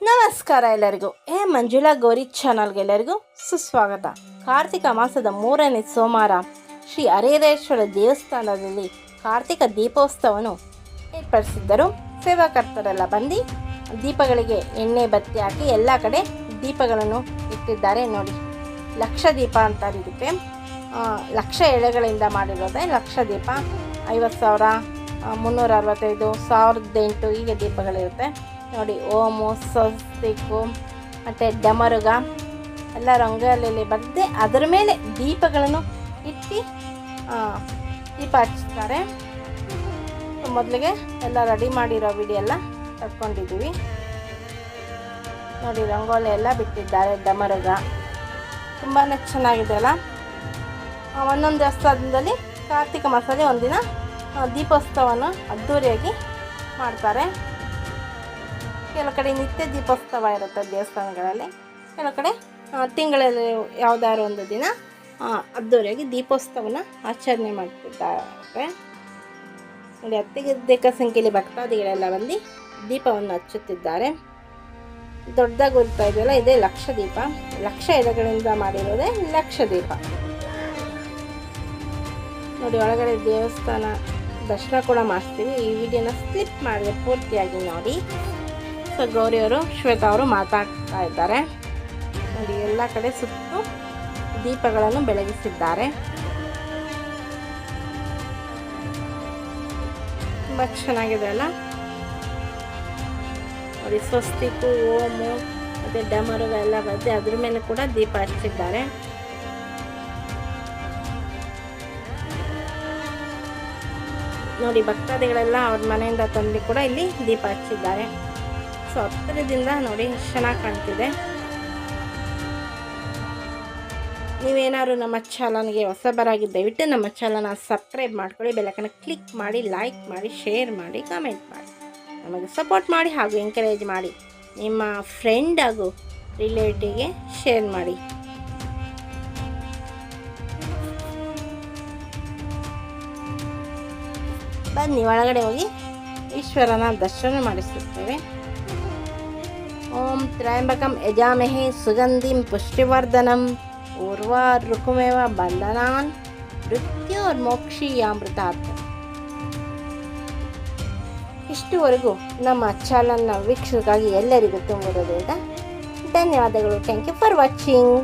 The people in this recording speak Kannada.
ನಮಸ್ಕಾರ ಎಲ್ಲರಿಗೂ. ಏ ಮಂಜುಳಾ ಗೌರಿ ಚಾನಲ್ಗೆ ಎಲ್ಲರಿಗೂ ಸುಸ್ವಾಗತ. ಕಾರ್ತಿಕ ಮಾಸದ ಮೂರನೇ ಸೋಮವಾರ ಶ್ರೀ ಹರಿಹರೇಶ್ವರ ದೇವಸ್ಥಾನದಲ್ಲಿ ಕಾರ್ತಿಕ ದೀಪೋತ್ಸವವನ್ನು ಏರ್ಪಡಿಸಿದ್ದರು. ಸೇವಾಕರ್ತರೆಲ್ಲ ಬಂದು ದೀಪಗಳಿಗೆ ಎಣ್ಣೆ, ಬತ್ತಿ ಹಾಕಿ ಎಲ್ಲ ಕಡೆ ದೀಪಗಳನ್ನು ಇಟ್ಟಿದ್ದಾರೆ ನೋಡಿ. ಲಕ್ಷ ದೀಪ ಅಂತ ಇದಕ್ಕೆ ಲಕ್ಷ ಎಳೆಗಳಿಂದ ಮಾಡಿರೋದೇ ಲಕ್ಷ ದೀಪ. ಐವತ್ತು ಸಾವಿರ ಮುನ್ನೂರ ಅರವತ್ತೈದು ಸಾವಿರದ ಎಂಟು ಹೀಗೆ ದೀಪಗಳಿರುತ್ತೆ. ನೋಡಿ ಓಮು ಸ್ವಸ್ತಿಕು, ಮತ್ತು ಡಮರುಗ, ಎಲ್ಲ ರಂಗೋಲಿಯಲ್ಲಿ ಬರೆದೇ ಅದರ ಮೇಲೆ ದೀಪಗಳನ್ನು ಇಟ್ಟು ದೀಪ ಹಚ್ತಾರೆ ಮೊದಲಿಗೆ ಎಲ್ಲ ರೆಡಿ ಮಾಡಿರೋ ವಿಡಿಯೋ ಎಲ್ಲ ತಕ್ಕೊಂಡಿದ್ದೀವಿ. ನೋಡಿ, ರಂಗೋಲಿ ಎಲ್ಲ ಬಿಟ್ಟಿದ್ದಾರೆ, ಡಮರುಗ. ತುಂಬಾ ಚೆನ್ನಾಗಿದೆ ಅಲ್ಲ? ಒಂದೊಂದು ದೇವಸ್ಥಾನದಲ್ಲಿ ಕಾರ್ತಿಕ ಮಾಸದಲ್ಲಿ ಒಂದಿನ ದೀಪೋತ್ಸವವನ್ನು ಅದ್ದೂರಿಯಾಗಿ ಮಾಡ್ತಾರೆ. ಕೆಲವು ಕಡೆ ನಿತ್ಯ ದೀಪೋತ್ಸವ ಇರುತ್ತೆ ದೇವಸ್ಥಾನಗಳಲ್ಲಿ. ಕೆಲವು ಕಡೆ ತಿಂಗಳಲ್ಲಿ ಯಾವುದಾದ್ರು ಒಂದು ದಿನ ಅದ್ದೂರಿಯಾಗಿ ದೀಪೋತ್ಸವನ ಆಚರಣೆ ಮಾಡ್ತಿದ್ದಾರೆ. ನೋಡಿ ಅತ್ಯಧಿಕ ಸಂಖ್ಯೆಯಲ್ಲಿ ಭಕ್ತಾದಿಗಳೆಲ್ಲ ಬಂದು ದೀಪವನ್ನು ಹಚ್ಚುತ್ತಿದ್ದಾರೆ. ದೊಡ್ಡದಾಗಿ ಉರಿತಾ ಇದೆಯಲ್ಲ, ಇದೇ ಲಕ್ಷ ದೀಪ. ಲಕ್ಷ ಎಲೆಗಳಿಂದ ಮಾಡಿರೋದೇ ಲಕ್ಷ ದೀಪ. ನೋಡಿ, ಒಳಗಡೆ ದೇವಸ್ಥಾನ ದರ್ಶನ ಕೂಡ ಮಾಡ್ತೀವಿ ಈ ವಿಡಿಯೋನ ಸ್ಲಿಪ್ ಮಾಡಿದೆ ಪೂರ್ತಿಯಾಗಿ ನೋಡಿ. ಸೊ ಗೌರಿಯವರು ಶ್ವೇತಾ ಅವರು ಮಾತಾಡ್ತಾ ಇದ್ದಾರೆ. ನೋಡಿ, ಎಲ್ಲ ಕಡೆ ಸುತ್ತು ದೀಪಗಳನ್ನು ಬೆಳಗಿಸಿದ್ದಾರೆ. ತುಂಬ ಚೆನ್ನಾಗಿದೆ ಅಲ್ಲ? ನೋಡಿ ಸ್ವಸ್ತಿಕು ಓಮು ಮತ್ತು ಡಮರುಗಳೆಲ್ಲ ಬದ್ದೆ ಅದ್ರ ಮೇಲೆ ಕೂಡ ದೀಪ ಹಚ್ಚಿದ್ದಾರೆ. ನೋಡಿ, ಭಕ್ತಾದಿಗಳೆಲ್ಲ ಅವ್ರ ಮನೆಯಿಂದ ತಂದು ಕೂಡ ಇಲ್ಲಿ ದೀಪ ಹಚ್ಚಿದ್ದಾರೆ. ಸೊ ಹತ್ತಿರದಿಂದ ನೋಡಿ ಚೆನ್ನಾಗಿ ಕಾಣ್ತಿದೆ. ನೀವೇನಾದ್ರು ನಮ್ಮ ಚಾನಲ್ಗೆ ಹೊಸಬರಾಗಿ ದಯವಿಟ್ಟು ನಮ್ಮ ಚಾನಲ್ನ ಸಬ್ಸ್ಕ್ರೈಬ್ ಮಾಡ್ಕೊಳ್ಳಿ ಬೆಲ್ಲಕನ ಕ್ಲಿಕ್ ಮಾಡಿ, ಲೈಕ್ ಮಾಡಿ, ಶೇರ್ ಮಾಡಿ, ಕಮೆಂಟ್ ಮಾಡಿ. ನಮಗೆ ಸಪೋರ್ಟ್ ಮಾಡಿ ಹಾಗೂ ಎಂಕರೇಜ್ ಮಾಡಿ. ನಿಮ್ಮ ಫ್ರೆಂಡ್ ಹಾಗೂ ರಿಲೇಟಿವ್ಗೆ ಶೇರ್ ಮಾಡಿ. ಬನ್ನಿ, ಒಳಗಡೆ ಹೋಗಿ ಈಶ್ವರನ ದರ್ಶನ ಮಾಡಿಸುತ್ತೇವೆ. ಓಂ ತ್ರಯಂಬಕಂ ಯಜಾಮಹೆ ಸುಗಂಧಿಂ ಪುಷ್ಟಿವರ್ಧನಂ ಊರ್ವಾ ಋಕುಮೇವ ಬಂಧನಾನ್ ಮೃತ್ಯೋರ್ಮೋಕ್ಷೀಯಾಮೃತಾರ್ಥ ಇಷ್ಟುವರೆಗೂ ನಮ್ಮ ಚಾನಲ್ನ ವೀಕ್ಷಕರಿಗಾಗಿ ಎಲ್ಲರಿಗೂ ತುಂಬಿರೋದ್ರಿಂದ ಧನ್ಯವಾದಗಳು. Thank you for watching